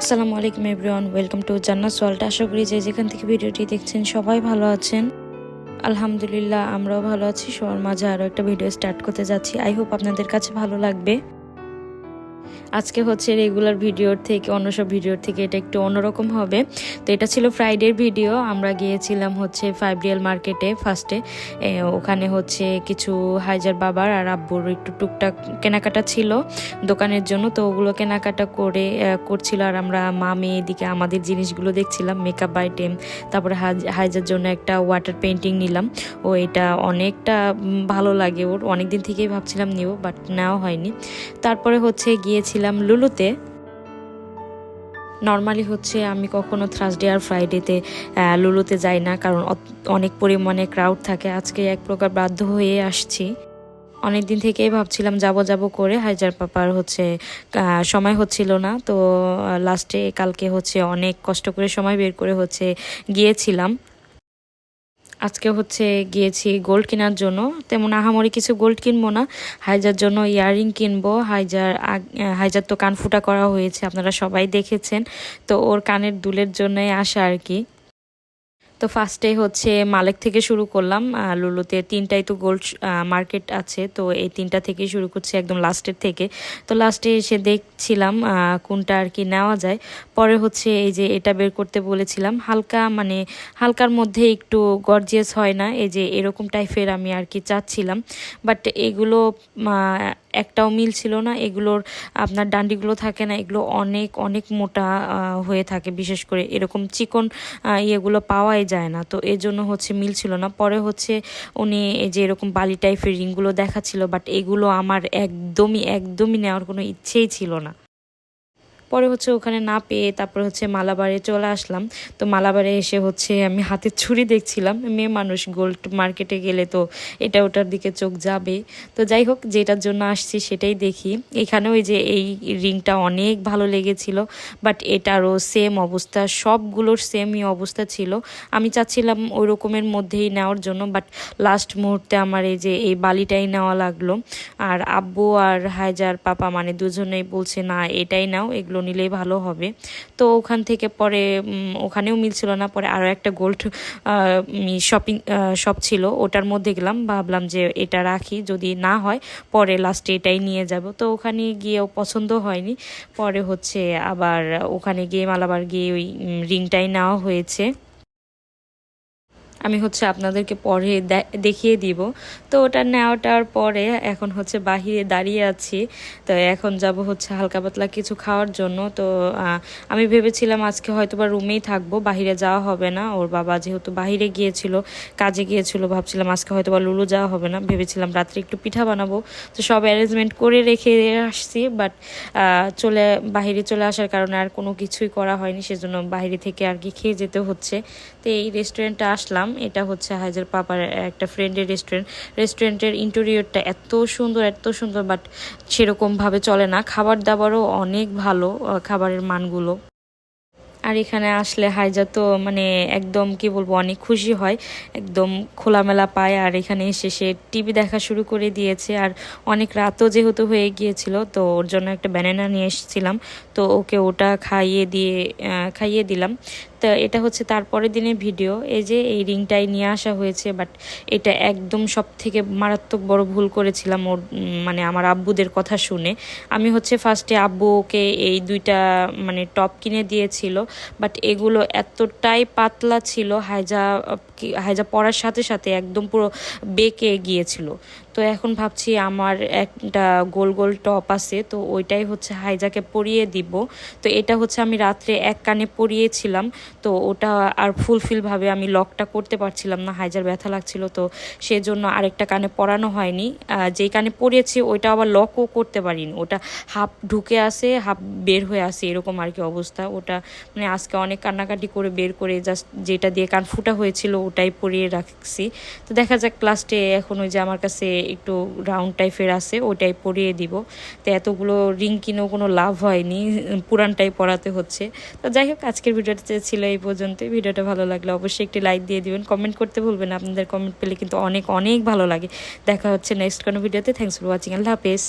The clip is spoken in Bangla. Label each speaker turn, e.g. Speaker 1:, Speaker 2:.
Speaker 1: আসসালামু আলাইকুম everyone, welcome to Jannat world. আশা করি যে যেখান থেকে ভিডিওটি দেখছেন সবাই ভালো আছেন। আলহামদুলিল্লাহ, আমরাও ভালো আছি। সবার মাঝে আরও একটা ভিডিও স্টার্ট করতে যাচ্ছি। আই হোপ আপনাদের কাছে ভালো লাগবে। আজকে হচ্ছে রেগুলার ভিডিওর থেকে, অন্য সব ভিডিওর থেকে এটা একটু অন্যরকম হবে। তো এটা ছিল ফ্রাইডের ভিডিও আমরা গিয়েছিলাম হচ্ছে ফাইভ রিয়াল মার্কেটে ফার্স্টে ওখানে হচ্ছে কিছু হাইজার বাবার আর আব্বুর একটু টুকটাক কেনাকাটা ছিল দোকানের জন্য। তো ওগুলো কেনাকাটা করে করছিল আর আমরা মা মেয়ে এদিকে আমাদের জিনিসগুলো দেখছিলাম মেকআপ আইটেম তারপরে হাইজার জন্য একটা ওয়াটার পেন্টিং নিলাম। ও, এটা অনেকটা ভালো লাগে ওর। অনেক দিন থেকেই ভাবছিলাম নিব বাট নেওয়া হয়নি। তারপরে হচ্ছে গিয়েছিলাম লুলুতে নর্মালি হচ্ছে আমি কখনো থার্সডে আর ফ্রাইডেতে লুলুতে যাই না, কারণ অনেক পরিমাণে ক্রাউড থাকে। আজকে এক প্রকার বাধ্য হয়ে আসছি। অনেক দিন থেকেই ভাবছিলাম যাব যাব করে হাইজার পাপার হচ্ছে সময় হচ্ছিল না। তো লাস্টে কালকে হচ্ছে অনেক কষ্ট করে সময় বের করে হচ্ছে গিয়েছিলাম। আজকে হচ্ছে গিয়েছি গোল্ড কেনার জন্য। তেমন আহামরি কিছু গোল্ড কিনবো না। হাইজার জন্য ইয়াররিং কিনবো। হাইজার হাইজার তো কান ফুটা করা হয়েছে, আপনারা সবাই দেখেছেন। তো ওর কানের দুলের জন্যই আসা আর কি। তো ফার্স্টে হচ্ছে মালেক থেকে শুরু করলাম লুলুতে তিনটাই তো গোল্ড মার্কেট আছে, তো এই তিনটা থেকে শুরু করছি একদম লাস্টের থেকে। তো লাস্টে এসে দেখছিলাম কোনটা আর কি নেওয়া যায়। পরে হচ্ছে এই যে এটা বের করতে বলেছিলাম, হালকা মানে হালকার মধ্যে একটু গর্জিয়াস হয় না, এই যে এরকম টাইপের আমি আর কি চাচ্ছিলাম। বাট এগুলো একটাও মিল ছিল না। এগুলোর, আপনার ডান্ডিগুলো থাকে না, এগুলো অনেক অনেক মোটা হয়ে থাকে। বিশেষ করে এরকম চিকন ইয়েগুলো পাওয়াই যায় না। তো এর জন্য হচ্ছে মিল ছিল না। পরে হচ্ছে উনি এই যে এরকম বালি টাইপের রিংগুলো দেখাচ্ছিল বাট এগুলো আমার একদমই একদমই নেওয়ার কোনো ইচ্ছেই ছিল না। পরে হচ্ছে ওখানে না পেয়ে তারপরে হচ্ছে মালাবারে চলে আসলাম। তো মালাবারে এসে হচ্ছে আমি হাতে ছুরি দেখছিলাম, মেয়ে মানুষ গোল্ড মার্কেটে গেলে তো এটা ওটার দিকে চোখ যাবে। তো যাই হোক, যেটার জন্য আসছি সেটাই দেখি। এখানেও ওই যে এই রিংটা অনেক ভালো লেগেছিল বাট এটারও সেম অবস্থা, সবগুলোর সেমই অবস্থা ছিল। আমি চাচ্ছিলাম ওই রকমের মধ্যেই নেওয়ার জন্য বাট লাস্ট মুহূর্তে আমার এই যে এই বালিটাই নেওয়া লাগল। আর আব্বু আর হায়জার পাপা মানে দুজনেই বলছে, না, এটাই নাও, এগুলো নিলেই ভালো হবে। তো ওখান থেকে পরে ওখানেও মিলছিল না। পরে আরও একটা গোল্ড শপিং শপ ছিল। ওটার মধ্যে গেলাম, ভাবলাম যে এটা রাখি। যদি না হয়, পরে লাস্টে এটাই নিয়ে যাব। তো ওখানে গিয়েও পছন্দ হয়নি। পরে হচ্ছে আবার ওখানে গিয়ে, মালাবার গিয়ে ওই রিংটাই নেওয়া হয়েছে। আমি হচ্ছে আপনাদেরকে পরে দেখিয়ে দিব। তো ওটা নেওয়াটার পরে এখন হচ্ছে বাহিরে দাঁড়িয়ে আছি। তো এখন যাব হচ্ছে হালকা পাতলা কিছু খাওয়ার জন্য। তো আমি ভেবেছিলাম আজকে হয়তো বা রুমেই থাকব, বাহিরে যাওয়া হবে না। ওর বাবা যেহেতু বাহিরে গিয়েছিল, কাজে গিয়েছিল, ভাবছিলাম আজকে হয়তো বা লুলু যাওয়া হবে না। ভেবেছিলাম রাত্রে একটু পিঠা বানাবো। তো সব অ্যারেঞ্জমেন্ট করে রেখে আসছি, বাট চলে, বাহিরে চলে আসার কারণে আর কোনো কিছুই করা হয়নি। সেজন্য বাইরে থেকে আর কি খেয়ে যেতে হচ্ছে। তো এই রেস্টুরেন্টে আসলাম। এটা হচ্ছে হাইজার পাপার একটা ফ্রেন্ডের রেস্টুরেন্ট রেস্টুরেন্টের ইন্টেরিয়রটা এত সুন্দর এত সুন্দর বাট সেরকমভাবে চলে না। খাবার দাবারও অনেক ভালো খাবারের মানগুলো। আর এখানে আসলে হাইজা তো মানে একদম, কি বলব, অনেক খুশি হয়। একদম খোলামেলা পায়, আর এখানে এসে সে টিভি দেখা শুরু করে দিয়েছে। আর অনেক রাতও যেহেতু হয়ে গিয়েছিল, তো ওর জন্য একটা ব্যানানা নিয়ে এসেছিলাম। তো ওকে ওটা খাইয়ে দিয়ে খাইয়ে দিলাম। তো এটা হচ্ছে তারপরের দিনের ভিডিও। এই যে এই রিংটাই নিয়ে আসা হয়েছে বাট এটা একদম সব থেকে মারাত্মক বড় ভুল করেছিলাম ওর মানে আমার আব্বুদের কথা শুনে। আমি হচ্ছে ফার্স্টে আব্বুকে এই দুইটা মানে টপ কিনে দিয়েছিল বাট এগুলো এতটাই পাতলা ছিল হাইজা হাইজা পরার সাথে সাথে একদম পুরো বেঁকে গিয়েছিল। তো এখন ভাবছি আমার একটা গোল গোল টপ আছে, তো ওইটাই হচ্ছে হাইজাকে পরিয়ে দিব। তো এটা হচ্ছে আমি রাত্রে এক কানে পরিয়েছিলাম, তো ওটা আর ফুলফিলভাবে আমি লকটা করতে পারছিলাম না হাইজার ব্যথা লাগছিল, তো সেজন্য আরেকটা কানে পরানো হয়নি। যেই কানে পরিয়েছি ওইটা আবার লকও করতে পারিনি, ওটা হাফ ঢুকে আসে হাফ বের হয়ে আসে এরকম আর কি অবস্থা। ওটা মানে আজকে অনেক কান্নাকাটি করে বের করে জাস্ট যেটা দিয়ে কান ফুটা হয়েছিল ওটাই পরিয়ে রাখছি। তো দেখা যাক লাস্টে এখন ওই যে আমার কাছে একটু রাউন্ড টাইপের আছে ওইটাই পরিয়ে দিব। তো এতগুলো রিং কিনেও কোনো লাভ হয়নি, পুরানটাই পরাতে হচ্ছে। তো যাই হোক, আজকের ভিডিওটা ছিল এই পর্যন্তই। ভিডিওটা ভালো লাগলে অবশ্যই একটি লাইক দিয়ে দিবেন। কমেন্ট করতে ভুলবেন আপনাদের কমেন্ট পেলে কিন্তু অনেক অনেক ভালো লাগে। দেখা হচ্ছে নেক্সট কোনো ভিডিওতে থ্যাংকস ফর ওয়াচিং আল্লাহ হাফেজ।